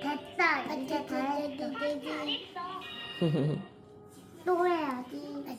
됐다. 이제 다 했어.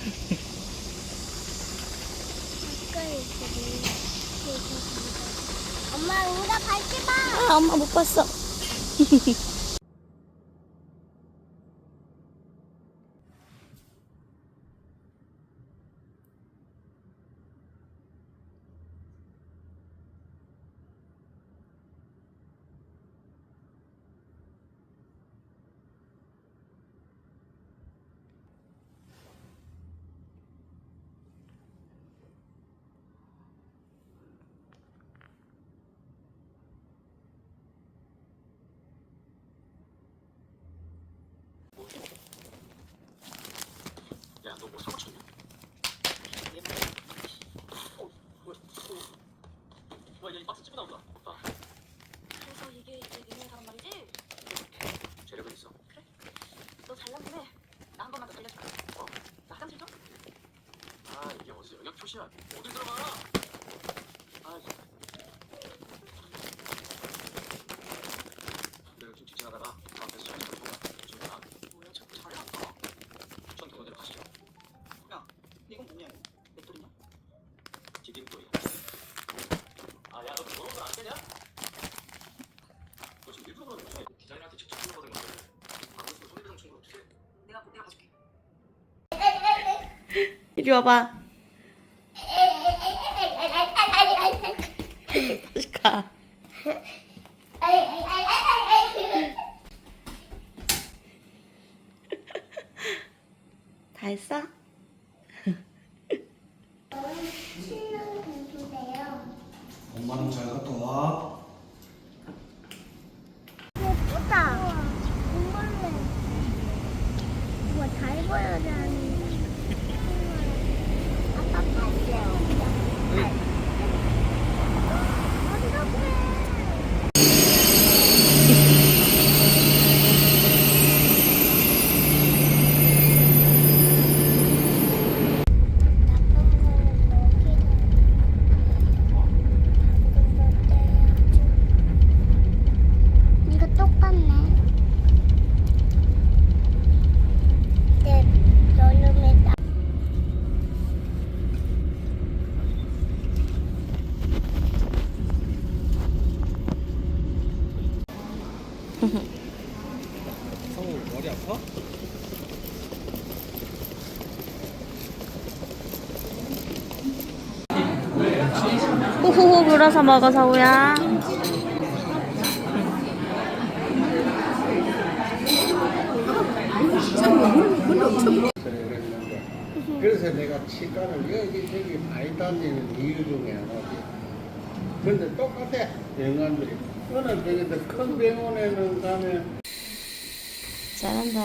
작. 엄마 응가 밟지 마. 아, 엄마 못 봤어. 야, 너 뭐 사고 쳤냐? 어, 뭐야? 어. 그래서 이게 제 유명한 말이지? 재력은 있어. 너 잘난 김에 나한 번만 더 살려줘. 어? 나 화장실 좀? 아, 이게 어디서 영역 표시야? 어디 들어가? 아, 이거. 내가 좀 지나가다가 앞에서 저기 들어가. 저기가 뭐야, 자꾸 잘해 아까. 전 그거대로 가시죠. 야, 이건 뭐냐? 맷돌이냐? 디딤돌이. 아, 야, 너 그런 거안 되냐? 너 지금 일부러 그러는 거야? 기자님한테 직접 불러거든 건데. 방금 손해배상 청구 어떻게 해? 내가 내가 가줄게. 이리 와봐. 가. 다 했어? 엄마는 잘 갔다 와. 예쁘다. 정말로. 우와, 잘 보여야 되는데. 아빠 팔찌 어떡해. 이거 똑같네. 내 여름에 나. 성우 머리 아파? 후후후 불어서 먹어 서우야. 그래서 내가 치과를 여기 저기 많이 다니는 이유 중에 하나지. 근데 똑같아 병원들이. 어느 병원들 큰 병원에는 가면 잘한다.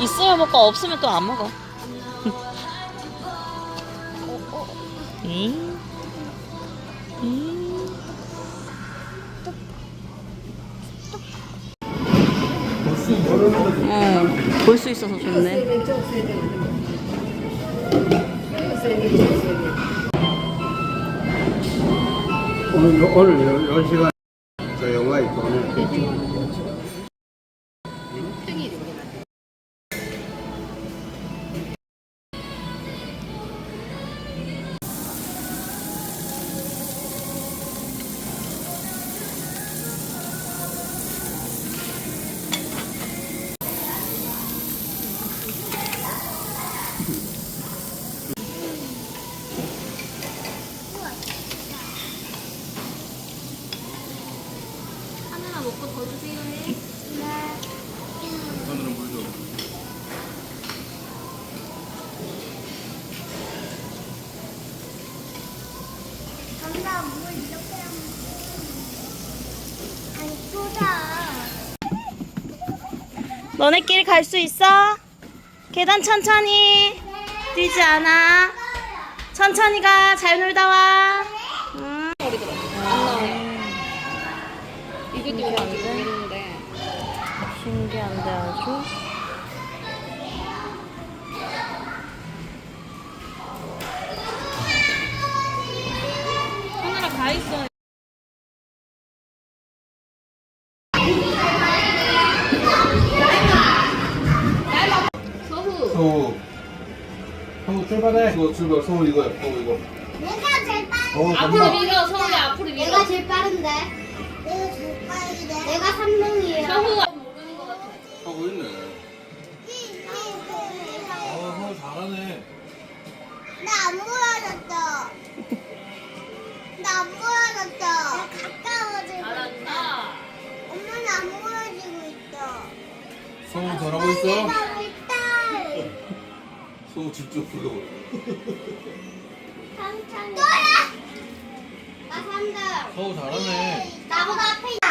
있으면 먹고 없으면 또 안 먹어. 응? 응? 어, 볼수 있어서 좋네. 오늘 요- 오늘 요, 요 시간 저 영화 있고 오늘 너네끼리 갈 수 있어? 계단 천천히. 뛰지 않아. 천천히 가. 잘 놀다 와. 응. 신기한데 아주. 출발해 이거 출발 성우 이거야 성우 이거 내가 제일 빠른. 어 간다 밀어, 서울이 앞으로 내가 제일 빠른데. 내가 제일 빠른데. 내가 3등이에요. 하고 있네 아 성우 잘하네 나안 보여줬어. 나안 보여줬어. 가까워지고 잘한다. 엄마는 안 보여지고 있어. 성우 잘하고 있어? 나고 있다. 성우 집중 불러버려 천천히. 또야. 나 3등. 성우 잘하네 나보다 앞에 있다.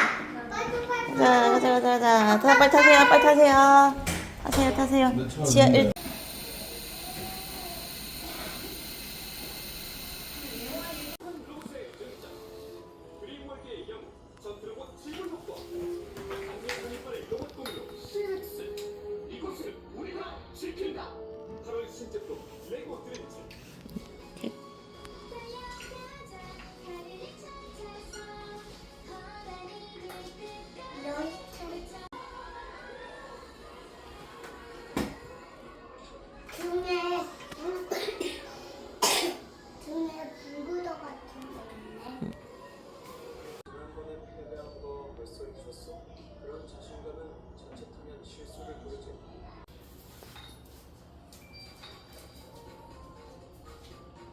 가자, 가자, 가자, 가자. 자, 빨리 타세요, 빨리 타세요. 타세요, 타세요. 지하 1.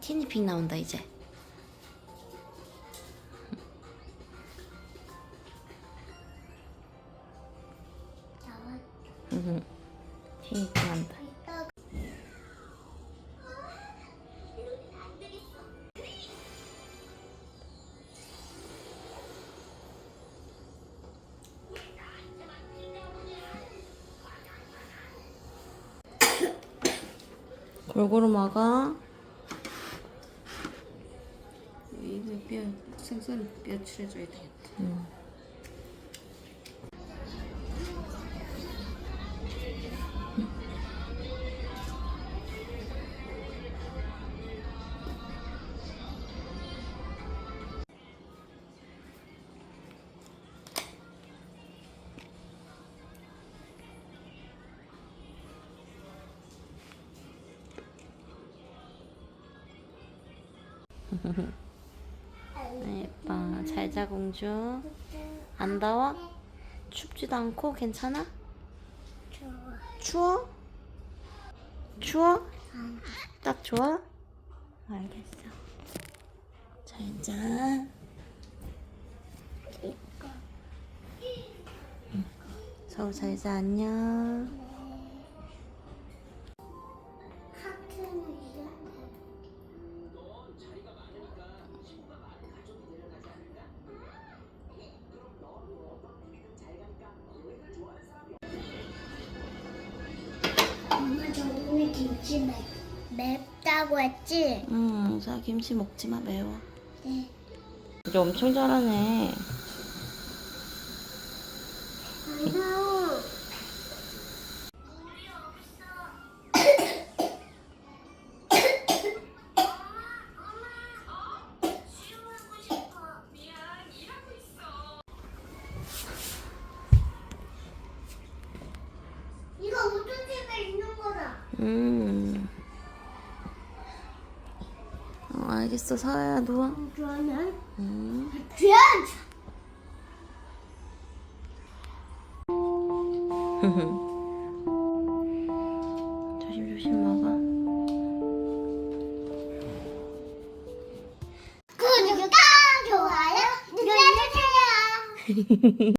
티니핑 나온다, 이제. 티니핑 한다. 골고루 먹어. 뼈 칠해줘야 되겠다. 예뻐. 잘자, 공주. 안 더워? 춥지도 않고 괜찮아? 추워? 추워? 딱 좋아? 알겠어. 잘 자. 응. 서우 잘 자, 안녕. 엄마 저 오늘 김치 맵, 맵다고 했지? 응, 자, 김치 먹지 마, 매워. 네. 이제 엄청 잘하네. 아니요. 이거 우주집에 있는 거다. 음. 어, 알겠어, 서아야, 누워. 그러면 음. 귀한 조심 조심 먹어. 구독과 좋아요 눌러주세요.